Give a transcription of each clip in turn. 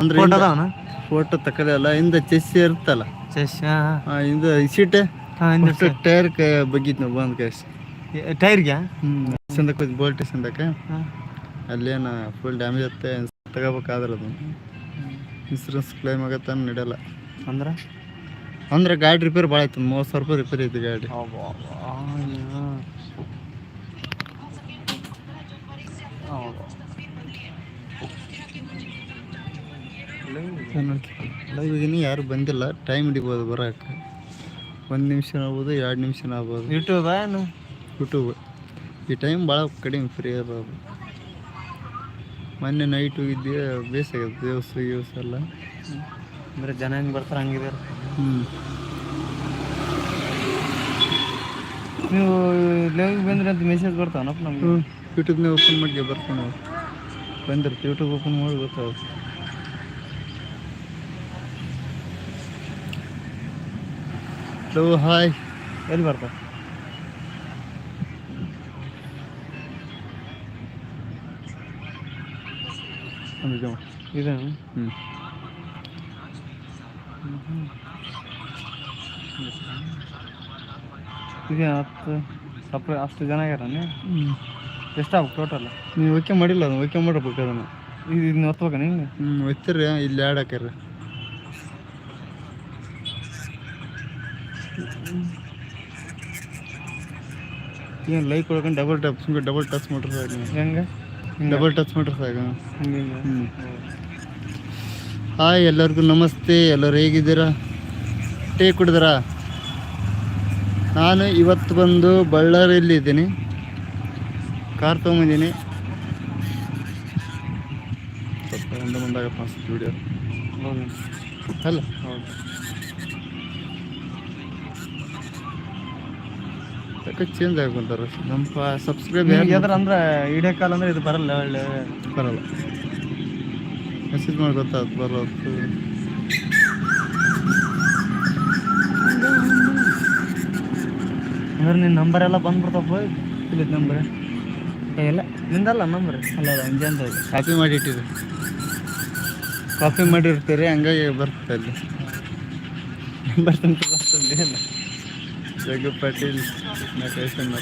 ಅಂದ್ರೆ photo ಅದಾವನ photo ತಕ್ಕದಲ್ಲ ಹಿಂದೆ chess ಇರುತ್ತಲ್ಲ? ಚೆಸ್ ಹಿಂದೆ ಸೀಟೆ ಟೈರ್ ಬಗ್ಗಿತ್ ನಾವು ಬಂದ್ ಕೇಸ್ ಟೈರ್ಗೆ? ಹ್ಞೂ ಸಂದಕ್ಕೆ ಬೋಲ್ಟ್ ಸಂದಕ್ಕೆ ಅಲ್ಲೇನು ಫುಲ್ ಡ್ಯಾಮೇಜ್ ಆಗುತ್ತೆ ತಗೋಬೇಕಾದ್ರೆ ಅದು. ಇನ್ಸೂರೆನ್ಸ್ ಕ್ಲೈಮ್ ಆಗತ್ತೆ ನಡೆಯಲ್ಲ. ಅಂದ್ರೆ? ಅಂದ್ರೆ ಗಾಡಿ ರಿಪೇರ್ ಭಾಳ ಆಯ್ತು ಮೂವತ್ತು ಸಾವಿರ ರೂಪಾಯಿ ರಿಪೇರ್ ಐತಿ ಗಾಡಿ. ಲೈವಿಗೆ ಯಾರು ಬಂದಿಲ್ಲ. ಟೈಮ್ ಹಿಡಿಬೋದು ಬರೋಕೆ ಒಂದು ನಿಮಿಷ ಆಗ್ಬೋದು ಎರಡು ನಿಮಿಷ ಆಗ್ಬೋದು. ಯೂಟ್ಯೂಬ್ ಏನು? ಯೂಟ್ಯೂಬ್ ಈ ಟೈಮ್ ಭಾಳ ಕಡಿಮೆ ಫ್ರೀ ಅದಾವ. ಮೊನ್ನೆ ನೈಟ್ ಹೋಗಿದ್ದೆ ಬೇಸಾಗುತ್ತೆ ದೇವಸ್ ಗಿವಸ ಎಲ್ಲ. ಅಂದರೆ ಜನ ಹೆಂಗೆ ಬರ್ತಾರೆ ಹಂಗಿದೆ. ಹ್ಞೂ ನೀವು ಲೈವ್ ಬಂದ್ರೆ ಅಂತ ಮೆಸೇಜ್ ಬರ್ತಾವನಪ್ಪ ನಮ್ಗೆ? ಯೂಟ್ಯೂಬ್ನಾಗ ಓಪನ್ ಮಾಡಿ ಬರ್ತಾನೆ ಬಂದಿರ್ತೀವಿ ಯೂಟ್ಯೂಬ್ ಓಪನ್ ಮಾಡಿ ಗೊತ್ತಾಗುತ್ತೆ. ಹಲೋ ಹಾಯ್ ಎಲ್ಲಿ ಬರ್ತಾ? ಅಂದ್ಜಮ್ಮ ಇದು ಹ್ಞೂ ಇದೆ ಹತ್ತು ಸಪ್ರ ಅಷ್ಟು ಜನ ಆಗ್ಯಾರ ಹ್ಞೂ ಎಷ್ಟಾಗ ಟೋಟಲ್ ನೀವು ಓಕೆ ಮಾಡಿಲ್ಲ ಅದನ್ನು ಓಕೆ ಮಾಡ್ಬೇಕು ಅದನ್ನು. ಇದು ಇದನ್ನ ಒತ್ಬೇಕ ನೀವು ಹ್ಞೂ ಒತ್ತಿರಿ ಇಲ್ಲಿ ಆ್ಯಡ್ ಹಾಕ್ಯಾರ ಏನು ಲೈಕ್ ಒಳಗೆ ಡಬಲ್ ಟಚ್ ಡಬಲ್ ಟಚ್ ಮಾಡ್ರಿ ಸಾಕು. ಹೆಂಗೆ? ಡಬಲ್ ಟಚ್ ಮಾಡ್ರಿ ಸಾಕು. ಹಿಂಗೆ ಹ್ಞೂ ಹಾಯ್ ಎಲ್ಲರಿಗೂ ನಮಸ್ತೆ. ಎಲ್ಲರೂ ಹೇಗಿದ್ದೀರಾ? ಟೇ ಕುಡಿದ್ರಾ? ನಾನು ಇವತ್ತು ಬಂದು ಬಳ್ಳಾರಿಯಲ್ಲಿ ಇದ್ದೀನಿ. ಕಾರ್ ತೊಗೊಂಡಿದ್ದೀನಿ ಸ್ವಲ್ಪ ಒಂದು ಮುಂದಾಗಪ್ಪ ವಿಡಿಯೋ ಅಲ್ಲ? ಹೌದು. ಯಾಕೆ ಚೇಂಜ್ ಆಗ್ಕೊಂತಾರೆ ನಮ್ಮ ಸಬ್ಸ್ಕ್ರೈಬ್ ಯಾವ್ದಾರ ಅಂದ್ರೆ ಇಡೇ ಕಾಲ ಅಂದ್ರೆ ಇದು ಬರಲ್ಲ ಒಳ್ಳೆ ಬರಲ್ಲ. ಮೆಸೇಜ್ ಮಾಡಿ ಗೊತ್ತಾಯ್ತು ಬರೋದು ಅಂದ್ರೆ ನಿನ್ನ ನಂಬರ್ ಎಲ್ಲ ಬಂದ್ಬಿಡ್ತಪ್ಪ ಇಲ್ಲಿದ್ದು ನಂಬರ್ ಇಲ್ಲ. ನಿಂದಲ್ಲ ನಂಬರ್ ಅಲ್ಲ ಅಲ್ಲ ಅಂತ ಕಾಪಿ ಮಾಡಿ ಇಟ್ಟಿರಿ ಕಾಪಿ ಮಾಡಿರ್ತೀರಿ ಹಂಗಾಗಿ ಬರ್ತದೆ ಅಲ್ಲಿ. ನಂಬರ್ ಬರ್ತಂದೆ ಇಲ್ಲ ಜಗ್ಗು ಪಾಟೀಲ್ ನಟೇಶನ್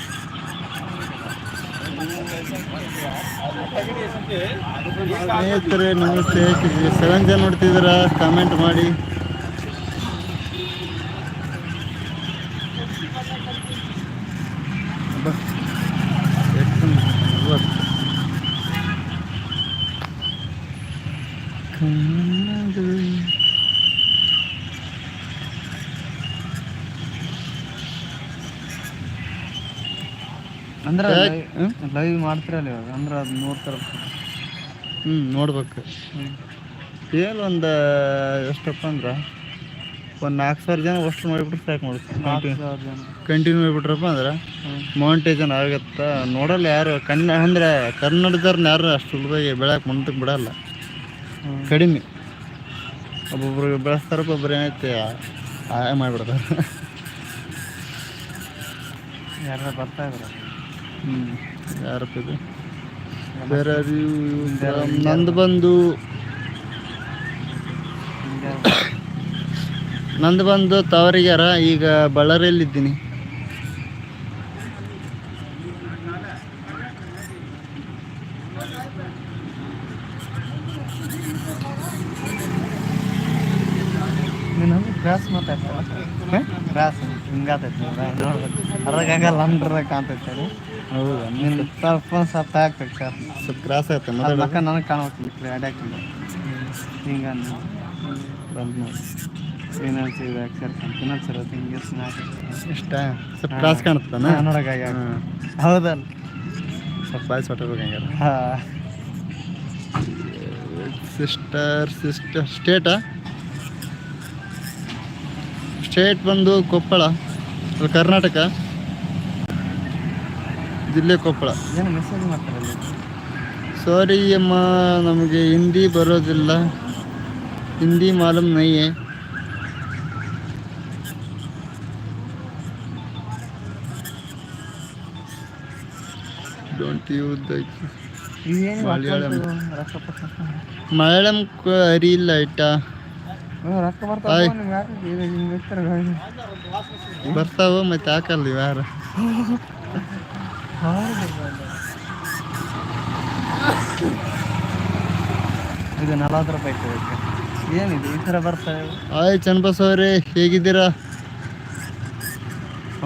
ಸ್ನೇಹಿತರೆ ನಮಸ್ತೆ. ಸೆವೆನ್ ಜನ ನೋಡ್ತಿದ್ದೀರಾ? ಕಾಮೆಂಟ್ ಮಾಡಿ. ಅಬ್ಬಾ, ಎಷ್ಟು ನಲ್ವತ್ತು. ಕಣ್ಣದು ಅಂದ್ರೆ ಲೈವ್ ಮಾಡ್ತಿರಲ್ಲ ಇವಾಗ? ಅಂದ್ರೆ ಅದು ನೋಡ್ತಾರ. ಹ್ಞೂ ನೋಡ್ಬೇಕು. ಏನು ಒಂದು ಎಷ್ಟಪ್ಪ ಅಂದ್ರೆ? ಒಂದು ನಾಲ್ಕು ಸಾವಿರ ಜನ ಅಷ್ಟು ಮಾಡಿಬಿಟ್ರೆ ಸಾಕು ನೋಡಿ. ಕಂಟಿನ್ಯೂ ಮಾಡಿಬಿಟ್ರಪ್ಪ ಅಂದ್ರೆ ಮೌಂಟೇಜನ್ ಆಗತ್ತೆ. ನೋಡಲ್ಲ ಯಾರು ಕನ್ನ ಅಂದ್ರೆ ಕನ್ನಡದವ್ರನ್ನ ಯಾರು ಅಷ್ಟು ಸುಲಭವಾಗಿ ಬೆಳೆಯಕ್ಕೆ ಮುಂದಕ್ಕೆ ಬಿಡಲ್ಲ. ಕಡಿಮೆ. ಒಬ್ಬೊಬ್ರಿಗೆ ಬೆಳೆಸ್ತಾರಪ್ಪ ಒಬ್ಬರು ಏನೈತೆ ಆಯ ಮಾಡಿಬಿಡ್ತಾರೆ. ಯಾರು ಬರ್ತಾ ಇದ್ರ? ಹ್ಞೂ ಯಾರಪ್ಪ ಇದು? ಬೇರೆ ನಂದು ಬಂದು ನಂದು ಬಂದು ತವರಿಗ್ಯಾರ ಈಗ ಬಳ್ಳಾರಿಯಲ್ಲಿದ್ದೀನಿ. ಇದ್ದೀನಿ ಕ್ರಾಸ್ ಮಾತಾಡ್ತಾರ ಕ್ರಾಸ್ ಹಿಂಗಾತೈತಿ ಅದ್ರಾಗ ಕಾಣ್ತೈತೆ ನಿನ್ನ ಸ್ವಲ್ಪ ಸ್ವಲ್ಪ ಆಗ್ತೈತೆ ಸರ್ ಸ್ವಲ್ಪ ಕ್ರಾಸ್ ಆಯ್ತು? ಅದು ಮೊದಲು ಮಕ್ಕ ನನಗೆ ಕಾಣಬೇಕು ಅಡ್ಯಾಕಿಲ್ಲ ಹಿಂಗ ಬಂದು ಇದು ಅಕ್ಷರ ಇಷ್ಟ? ಸ್ವಲ್ಪ ಕ್ರಾಸ್ ಕಾಣುತ್ತಾನ? ನೋಡೋಕೆ ಹಾಂ. ಹೌದಲ್ಲ. ಸ್ವಲ್ಪ ಬಾಯ್ಸ್ ಹೊಟ್ಟಬೇಕು ಹಂಗಾರೆ. ಹಾಂ. ಸಿಸ್ಟರ್ ಸಿಸ್ಟರ್ ಸ್ಟೇಟಾ ಸ್ಟೇಟ್ ಬಂದು ಕೊಪ್ಪಳ ಕರ್ನಾಟಕ? ಜಿಲ್ಲೆ ಕೊಪ್ಪಳ. ಏನು ಮೆಸೇಜ್ ಮಾಡ್ತಾರಲ್ಲ ಸಾರಿ ಅಮ್ಮ ನಮಗೆ ಹಿಂದಿ ಬರೋದಿಲ್ಲ. ಹಿಂದಿ ಮಾಲೂಮ್ ನಯ್ಯೆ ಡೋಂಟ್ ಯು ಇವೇನು ಮಲಯಾಳಂ. ರೊಕ್ಕ ಪಕ್ಕ ಮಲಯಾಳಂ ಕ- ಅರಿ ಇಲ್ಲ ಇಟ್ಟ ಹ್ಞೂ, ರೊಕ್ಕ ಬರ್ತಾವ ಆಯ್. ನಿಮ್ಗೆ ಯಾಕೆ ಇದು ಹಿಂಗೆ ಇರ್ತಾರೆ ಗಾಡಿ. ಬರ್ತಾವ ಮತ್ತೆ ಹಾಕಲ್ಲ ಇವ್ ಯಾರು ಇದು ನಲವತ್ತು ರೂಪಾಯಿ ಇದಕ್ಕೆ. ಏನಿದು? ಈ ಥರ ಬರ್ತಾ ಹಾಯ್ ಚನ್ನಬಸ್ ಅವರೇ ಹೇಗಿದ್ದೀರಾ?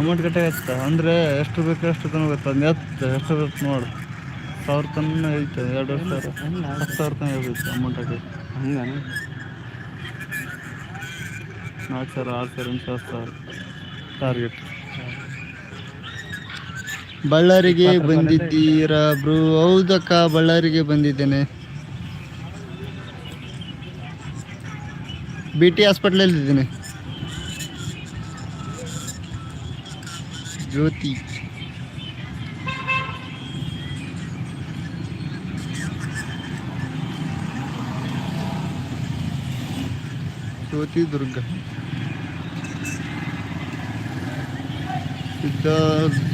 ಅಮೌಂಟ್ ಕಟ್ಟಾಗತ್ತ ಅಂದರೆ ಎಷ್ಟು ಬೇಕು ಅಷ್ಟು ತನಕ ಗೊತ್ತ? ಒಂದು ಎತ್ತು ಎಷ್ಟು ಬೇಕು ನೋಡು. ಸಾವಿರ ತನ ಐತೆ ಎರಡು ಸಾವಿರ. ಹತ್ತು ಸಾವಿರ ತನಕ ಇರ್ತೈತೆ ಅಮೌಂಟ್ ಹಾಕಿ. ಹಂಗನ? ನಾಲ್ಕು ಸಾವಿರ ಆರು ಸಾವಿರ ಎಂಟು ಸಾವಿರ ಸಾವಿರ. ಟಾರ್ಗೆಟ್ ಬಳ್ಳಾರಿಗೆ ಬಂದಿದ್ದೀರಾ ಬ್ರೂ? ಹೌದಕ್ಕ ಬಳ್ಳಾರಿಗೆ ಬಂದಿದ್ದೇನೆ. ಬಿ ಟಿ ಹಾಸ್ಪಿಟ್ಲಲ್ಲಿ ಇದ್ದೀನಿ Jyothi. Jyothi Durga. Siddharth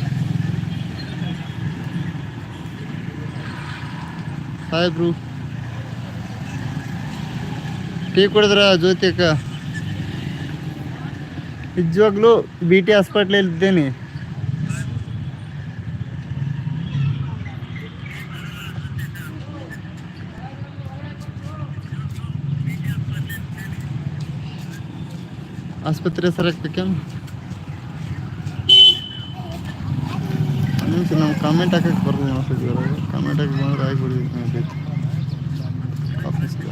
hi bro tea ಕುಡಿದ್ರ Jyothi ಅಕ್ಕ ನಿಜವಾಗ್ಲೂ ಬಿ ಟಿ ಹಾಸ್ಪಿಟ್ಲಲ್ಲಿ ಇದ್ದೇನೆ. ಆಸ್ಪತ್ರೆ ಹೆಸರು ಹಾಕ್ಬೇಕೇನು? ನಿಮಿಷ ನಾವು ಕಾಮೆಂಟ್ ಹಾಕಕ್ಕೆ ಬರಲ್ಲ ನಾವು ಕಾಮೆಂಟ್ ಹಾಕಿ ಬಂದ್ರೆ ಆಗಿಬಿಡಿ ಆಫೀಸ್ಗೆ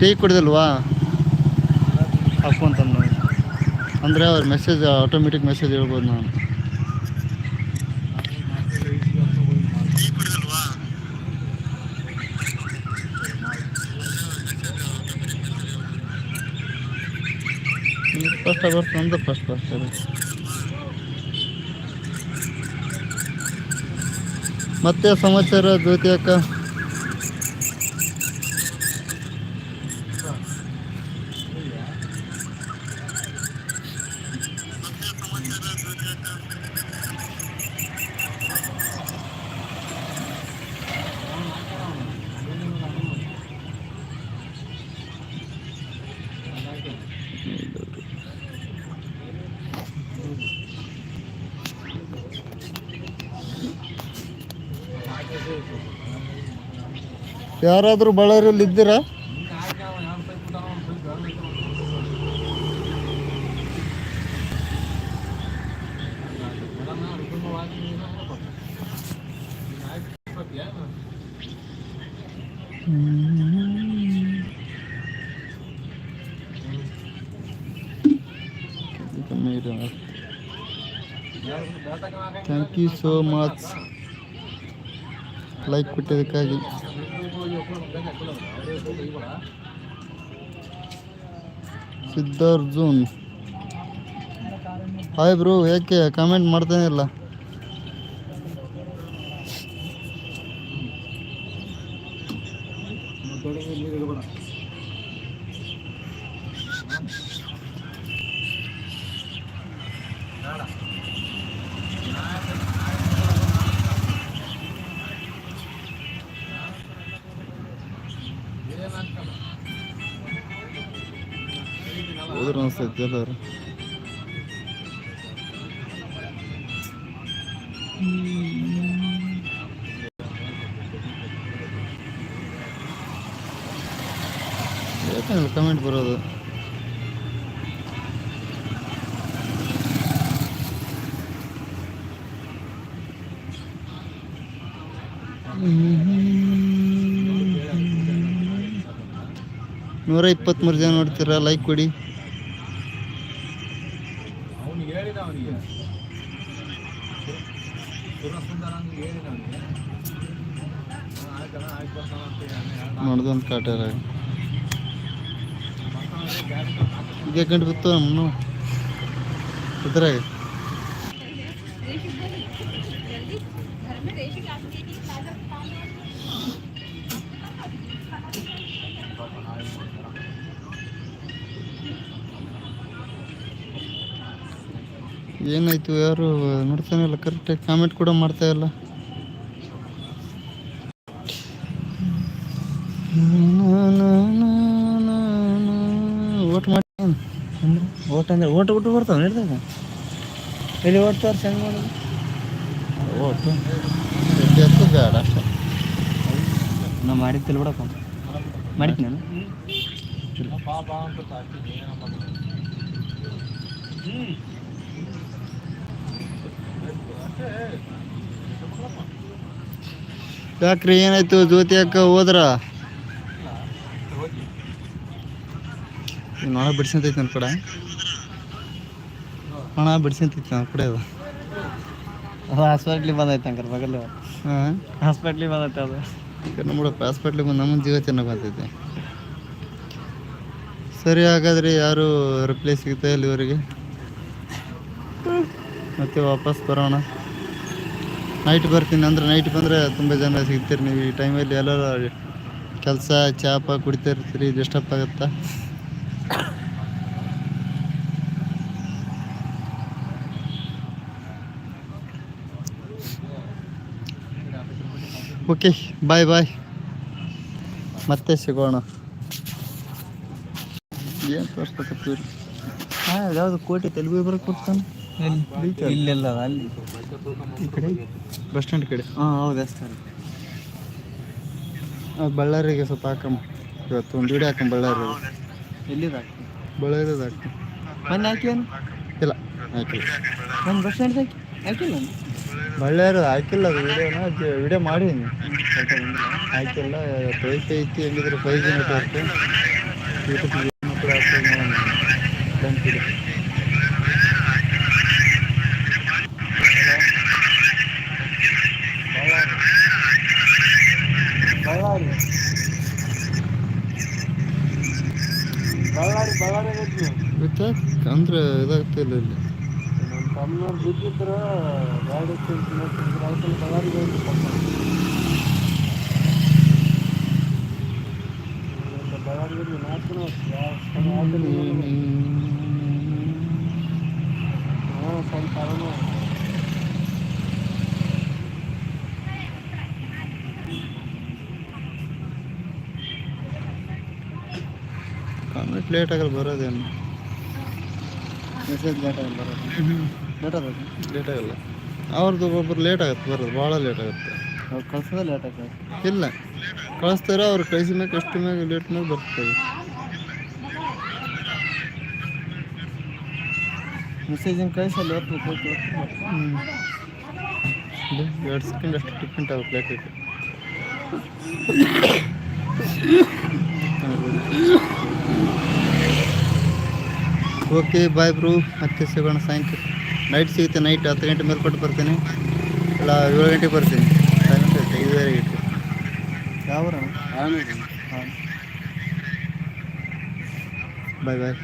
ಟೀ ಕುಡ್ದಲ್ವಾ? ಹಾಕೊಂತ ಅಂದರೆ ಅವ್ರ ಮೆಸೇಜ್ ಆಟೋಮೆಟಿಕ್ ಮೆಸೇಜ್ ಹೇಳ್ಬೋದು ನಾನು. ಫಸ್ಟ್ ಬರ್ತದೆ ಫಸ್ಟ್ ಬರ್ತದೆ ಮತ್ತೆ ಸಮಾಚಾರ ಜ್ಯೋತಿ ಅಕ್ಕ? ಯಾರಾದರೂ ಬಳ್ಳಾರಿಯಲ್ಲಿ ಇದ್ದೀರಾ? Thank you so much like ಕೊಟ್ಟಿದ್ದಕ್ಕಾಗಿ. Siddharjun. Hi bro ಯಾಕೆ ಕಾಮೆಂಟ್ ಮಾಡ್ತಾನೆ ಇಲ್ಲ. ಹೋದ್ರು ಅನ್ಸ್ತೈತಿ ಎಲ್ಲಾರು. ಯಾಕಂದ್ರೆ ಕಮೆಂಟ್ ಬರೋದು? ನೂರ ಇಪ್ಪತ್ತ್ಮೂರು ಜನ ನೋಡ್ತೀರ ಲೈಕ್ ಕೊಡಿ. ನೋಡ್ದೊಂದು ಕಾಟ್ಯಾರ ಈಗ ಗಂಟು ಬಿತ್ತು ನಮ್ಮನ್ನು. ಇದ್ರಾಗ ಏನಾಯ್ತು ಯಾರು ನೋಡ್ತಾನೆ ಇಲ್ಲ ಕರೆಕ್ಟಾಗಿ ಕಾಮೆಂಟ್ ಕೂಡ ಮಾಡ್ತಾ ಇಲ್ಲ. ಓಟ್ ಮಾಡಿ ಓಟ್ ಅಂದ್ರೆ ಓಟ್ ಬಿಟ್ಟು ಬರ್ತಾವ ಹಿಡ್ದಾಗ? ಎಲ್ಲಿ ಓಟ್ ತೋರಿಸಿ ಹೆಂಗೆ ಮಾಡೋದು? ಓಟು ಎದ್ದು ಬೇಡ ಅಷ್ಟೇ. ನಾ ಮಾಡಿದ್ದಿಲ್ಲ ಬಿಡಪ್ಪ. ಮಾಡಿದ್ ನಾನು? ಯಾಕ್ರಿ ಏನಾಯ್ತು ಜ್ಯೋತಿ ಅಕ್ಕ ಹೋದ್ರ? ನೊಣ ಬಿಡ್ಸಂತೈತಿ ನನ್ನ ಕಡೆ. ನೊಣ ಬಿಡ್ಸಂತೈತಿ ನನ್ನ ಕಡೆ ಅದು. ಅದು ಹಾಸ್ಪಿಟ್ಲಿಗೆ ಬಂದೈತೆ ಹಂಗಾರೆ ಬಗಲ್ ಹಾಂ? ಹಾಸ್ಪಿಟ್ಲಿಗೆ ಬಂದೈತೆ ಅದು. ನೋಡಪ್ಪ ಹಾಸ್ಪಿಟ್ಲಿಗೆ ಬಂದು ನಮ್ಮ ಜೀವ ಚೆನ್ನಾಗಿ ಬಂದೈತೆ ಸರಿ ಹಾಗಾದ್ರೆ ಯಾರು ರಿಪ್ಲೇಸ್ ಸಿಗ್ತಾ ಇಲ್ಲ ಇವರಿಗೆ? ಮತ್ತೆ ವಾಪಸ್ ಬರೋಣ. ನೈಟ್ ಬರ್ತೀನಿ ಅಂದ್ರೆ ನೈಟ್ ಬಂದರೆ ತುಂಬ ಜನ ಸಿಗ್ತೀರಿ ನೀವು ಈ ಟೈಮಲ್ಲಿ ಎಲ್ಲರೂ ಕೆಲಸ, ಚಾಪ ಕುಡಿತಾ ಇರ್ತೀರಿ ಡಿಸ್ಟರ್ಬ್ ಆಗುತ್ತಾ? ಓಕೆ ಬಾಯ್ ಬಾಯ್ ಮತ್ತೆ ಸಿಗೋಣ. ಏನು ತೋರಿಸ್ಬೇಕತ್ತೀರಿ ಹಾಂ, ಯಾವುದು ಕೋಟೆ ತೆಲುಗು ಬರಕ್ಕೆ ಕೊಡ್ತಾನೆ. ಇಲ್ಲೆಲ್ಲ ಅಲ್ಲಿ. ಈ ಕಡೆ? ಬಸ್ ಸ್ಟ್ಯಾಂಡ್ ಕಡೆ? ಹಾಂ ಹೌದು ಅಷ್ಟೇ ಅದು ಬಳ್ಳಾರಿಗೆ ಸ್ವಲ್ಪ ಹಾಕಮ್ಮ. ಇವತ್ತು ಒಂದು ವಿಡಿಯೋ ಹಾಕಮ್ಮ ಬಳ್ಳಾರಿಗೆ. ಎಲ್ಲಿದ ಬಳ್ಳಾರಿದು ಹಾಕಿ. ಮೊನ್ನೆ ಹಾಕಿ ಇಲ್ಲ ಹಾಕಿಲ್ಲ. ನಾನು ಬಸ್ ಸ್ಟ್ಯಾಂಡ್ ಹಾಕಿ ಹಾಕಿಲ್ಲ ಬಳ್ಳಾರಿ ಹಾಕಿಲ್ಲ ಅದು ವಿಡಿಯೋನ ವಿಡಿಯೋ ಮಾಡೀನಿ. ಹಾಕಿಲ್ಲ ವೈಫೈ ಐತಿ ಹೆಂಗಿದ್ರೆ ಫೈ ಜಿ ನೆಟ್ವರ್ಕ್ ಯೂಟ್ಯೂಬ್ ಕೂಡ ಅಪ್ಲೋಡ್ ಮಾಡೋಣ ಬಳ್ಳಾರಿ ಬಳ್ಳಾರಿ ಬಳ್ಳಾರಿ ಐತಿ ಗೊತ್ತಾ ಅಂದ್ರೆ ಇದಾಗ್ತಾ ಇಲ್ಲ ಇಲ್ಲಿ ನಮ್ಮ ತಮ್ಮನವ್ರು ಬಿದ್ದಿದ್ರೆ ಗಾಡಿ ರೈತರು ಬಳ್ಳಾರಿಗೆ ಹೋಗಿ ಬಳ್ಳಾರಿಗೆ ನಾಲ್ಕು ಹಾಂ ಸ್ವಲ್ಪ ಅದನ್ನು ಕಾಮೆಂಟ್ ಲೇಟ್ ಆಗಲ್ಲ ಬರೋದೇನು? ಮೆಸೇಜ್ ಲೇಟ್ ಆಗಿ ಬರೋದು. ಲೇಟ್ ಆಗೋದು? ಲೇಟ್ ಆಗಲ್ಲ. ಅವ್ರದ್ದು ಒಬ್ಬೊಬ್ರು ಲೇಟ್ ಆಗುತ್ತೆ ಬರೋದು ಭಾಳ ಲೇಟ್ ಆಗುತ್ತೆ. ಅವ್ರು ಕಳ್ಸೋದೇ ಲೇಟ್ ಆಗ್ತದೆ ಇಲ್ಲ. ಕಳಿಸ್ತಾರೆ ಅವ್ರು ಕಳಿಸಿ ಮ್ಯಾಗ ಎಷ್ಟು ಮ್ಯಾಗ ಲೇಟ್ ಮ್ಯಾಗ ಬರ್ತದೆ. ಮೆಸೇಜ್ ಹಿಂಗೆ ಲೇಟ್ ಹೊತ್ತು ಹೋಗಿ ಎರಡು ಸೆಕೆಂಡ್ ಅಷ್ಟು ಡಿಫ್ರೆಂಟ್ ಆಗುತ್ತೆ ಲೇಟ್ ಓಕೆ ಬಾಯ್ ಬ್ರೂ ಮತ್ತೆ ಸಿಗೋಣ ಸಾಯಂಕಾಲ. ನೈಟ್ ಸಿಗುತ್ತೆ ನೈಟ್ ಹತ್ತು ಗಂಟೆ ಮೇಲೆ ಕೊಟ್ಟು ಬರ್ತೀನಿ. ಇಲ್ಲ ಏಳು ಗಂಟೆಗೆ ಬರ್ತೀನಿ. ಟೈಮ್ ಇಟ್ಟು ಯಾವ ಬಾಯ್ ಬಾಯ್